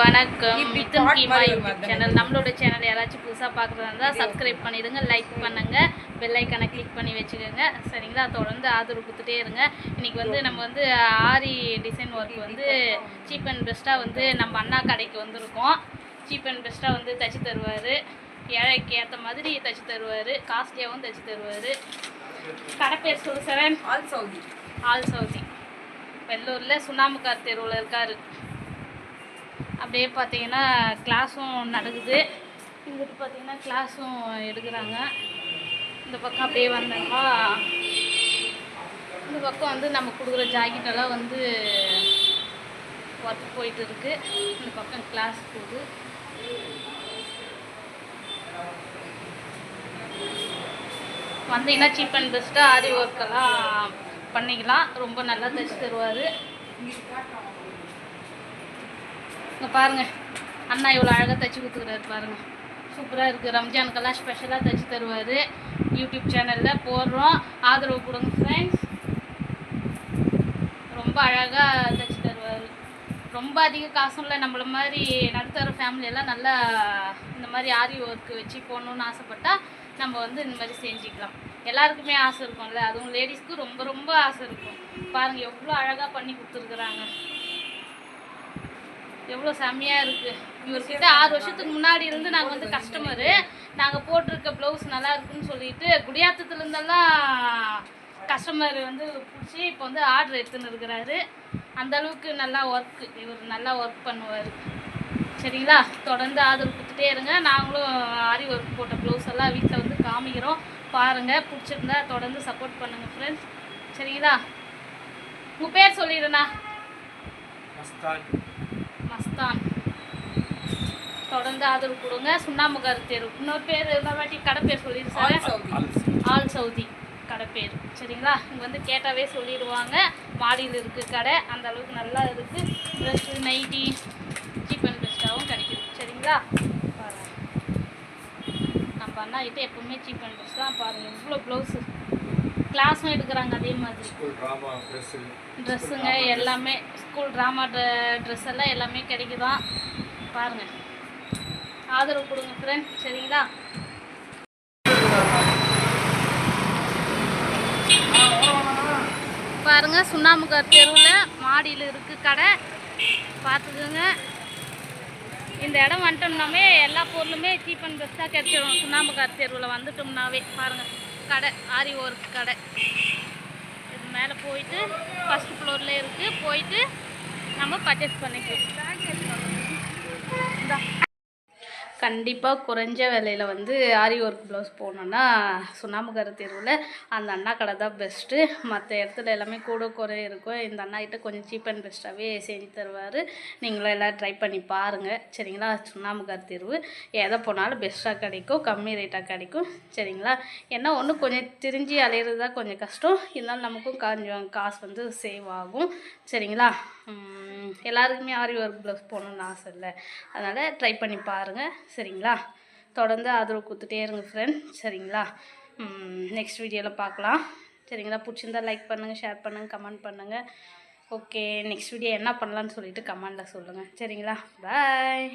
வணக்கம். Mithun Keema YouTube. Channel நம்மளோட channel யாராச்சும் புதுசாக பார்க்குறதா இருந்தால் சப்ஸ்கிரைப் பண்ணிடுங்க லைக் பண்ணுங்க பெல் ஐக்கனை கிளிக் பண்ணி வச்சுக்கோங்க. சரிங்களா? தொடர்ந்து ஆதரவு கொடுத்துட்டே இருங்க. இன்னைக்கு வந்து நம்ம வந்து ஆரி டிசைன் ஒர்க் வந்து சீப் அண்ட் பெஸ்ட்டாக வந்து நம்ம அண்ணா கடைக்கு வந்திருக்கோம். சீப் அண்ட் பெஸ்ட்டாக வந்து தைச்சி தருவார். ஏழைக்கு ஏற்ற மாதிரி தைச்சி தருவார். காஸ்ட்லியாகவும் தைச்சி தருவார். கடை பேர் சொல்லு Saran. Al Saudi. Al Saudi. வெள்ளூரில் சுண்ணாம்புக்கார் தெருவில் இருக்கார். அப்படியே பார்த்தீங்கன்னா கிளாஸும் நடக்குது. இங்கிட்டு பார்த்தீங்கன்னா கிளாஸும் எடுக்கிறாங்க. இந்த பக்கம் அப்படியே வந்தோம்னா இந்த பக்கம் வந்து நம்ம கொடுக்குற ஜாக்கெட்டெல்லாம் வந்து ஒர்க் போயிட்டு இருக்கு இந்த பக்கம் கிளாஸ் போகுது. வந்தீங்கன்னா சீப் அண்ட் பெஸ்ட்டாக ஆரி ஒர்க்கெல்லாம் பண்ணிக்கலாம். ரொம்ப நல்லா தைச்சி தருவார். இங்கே பாருங்க. அண்ணா இவ்வளோ அழகாக தைச்சி கொடுத்துக்கிறாரு பாருங்க. சூப்பராக இருக்குது ரம்ஜானுக்கெல்லாம் ஸ்பெஷலாக தைச்சி தருவார். யூடியூப் சேனலில் போடுறோம். ஆதரவு கொடுங்க ஃப்ரெண்ட்ஸ் ரொம்ப அழகாக தைச்சி தருவார். ரொம்ப அதிக காசும் இல்லை. நம்மள மாதிரி நடுத்தர ஃபேமிலியெல்லாம் நல்லா இந்த மாதிரி ஆரி ஒர்க்கு வச்சு போகணுன்னு ஆசைப்பட்டா நம்ம வந்து இந்த மாதிரி செஞ்சுக்கலாம். எல்லாருக்குமே ஆசை இருக்கும்ல. அதுவும் லேடிஸ்க்கு ரொம்ப ரொம்ப ஆசை இருக்கும். பாருங்கள் எவ்வளோ அழகாக பண்ணி கொடுத்துருக்குறாங்க. எவ்வளோ செம்மையாக இருக்குது இவர்கிட்ட ஆறு வருஷத்துக்கு முன்னாடி இருந்து நாங்கள் வந்து கஸ்டமரு நாங்கள் போட்டிருக்க ப்ளவுஸ் நல்லா இருக்குன்னு சொல்லிட்டு குடியாத்தத்துலேருந்தெல்லாம் கஸ்டமர் வந்து பிடிச்சி இப்போ வந்து ஆர்டர் எடுத்துன்னு இருக்கிறாரு. அந்த அளவுக்கு நல்லா ஒர்க்கு இவர் நல்லா ஒர்க் பண்ணுவார். சரிங்களா? தொடர்ந்து ஆதரவு கொடுத்துட்டே இருங்க. நாங்களும் ஆரி ஒர்க் போட்ட ப்ளவுஸ் எல்லாம் வீட்டில் வந்து காமிக்கிறோம். பாருங்கள் பிடிச்சிருந்தா தொடர்ந்து சப்போர்ட் பண்ணுங்கள் ஃப்ரெண்ட்ஸ் சரிங்களா? உங்கள் பேர் சொல்லிடுண்ணா. மஸ்தான் தொடர்ந்து ஆதரவு கொடுங்க. சுண்ணாம்புகார் தெரு இன்னொரு பேர் இன்னொரு வாட்டி கடை பேர் சொல்லிடு ஆல் சவுதி. All Saudi. கடை பேர் சரிங்களா? இங்கே வந்து கேட்டாவே சொல்லிடுவாங்க. மாடியில் இருக்குது கடை. அந்த அளவுக்கு நல்லா இருக்குது ட்ரெஸ்ஸு நைட்டி சீப் அண்ட் பெஸ்ட்டாகவும் கிடைக்குது. சரிங்களா? பாருங்க. நம்ம அண்ணா கிட்ட எப்பவுமே சீப் அண்ட் பெஸ்ட் தான். பாருங்கள் இவ்வளோ ப்ளவுஸு கிளாஸும் எடுக்கிறாங்க அதே மாதிரி. ட்ரெஸ்ஸுங்க எல்லாமே ஸ்கூல் ட்ராமா ட்ரெஸ் எல்லாம் எல்லாமே கிடைக்குதான் பாருங்கள் ஆதரவு கொடுங்க ஃப்ரெண்ட் சரிங்களா? பாருங்க சுண்ணாம்புக்கார் தெருவில் மாடியில் இருக்குது கடை. பார்த்துக்கோங்க. இந்த இடம் வந்துட்டோம்னாவே எல்லா பொருளுமே சீப் அண்ட் பெஸ்ட்டாக கிடைச்சிடும் சுண்ணாம்புக்கார் தெருவில் வந்துட்டோம்னாவே. பாருங்கள் கடை ஆரி ஒர்க் கடை. இது மேலே போயிட்டு ஃபஸ்ட் ஃப்ளோரில் இருக்குது போயிட்டு நம்ம பர்ச்சேஸ் பண்ணிக்கலாம். இந்தா. கண்டிப்பாக குறைஞ்ச விலையில் வந்து ஆரி ஒர்க் ப்ளவுஸ் போகணுன்னா சுண்ணாம்புக்கார தெருவில் அந்த அண்ணா கடை தான் பெஸ்ட்டு மற்ற இடத்துல எல்லாமே கூட குறை இருக்கும். இந்த அண்ணா கிட்ட கொஞ்சம் சீப் அண்ட் பெஸ்ட்டாகவே செஞ்சு தருவார். நீங்களும் எல்லாம் ட்ரை பண்ணி பாருங்கள் சரிங்களா? சுண்ணாம்புக்கார தெருவு. எதை போனாலும் பெஸ்ட்டாக கிடைக்கும். கம்மி ரேட்டாக கிடைக்கும். சரிங்களா? ஏன்னா ஒன்று கொஞ்சம் திரிஞ்சு அலையிறது தான் கொஞ்சம் கஷ்டம். இருந்தாலும் நமக்கும் கொஞ்சம் காசு வந்து சேவ் ஆகும். சரிங்களா? எல்லாருக்குமே ஆரி ஒர்க் ப்ளவுஸ் போகணுன்னு ஆசை இல்லை. அதனால் ட்ரை பண்ணி பாருங்கள் சரிங்களா? தொடர்ந்து ஆதரவு கொடுத்துட்டே இருங்க ஃப்ரெண்ட் சரிங்களா? நெக்ஸ்ட் வீடியோவில் பார்க்கலாம். சரிங்களா? பிடிச்சிருந்தா லைக் பண்ணுங்கள் ஷேர் பண்ணுங்கள் கமெண்ட் பண்ணுங்கள் ஓகே நெக்ஸ்ட் வீடியோ என்ன பண்ணலான்னு சொல்லிவிட்டு கமெண்டில் சொல்லுங்கள் சரிங்களா? பாய்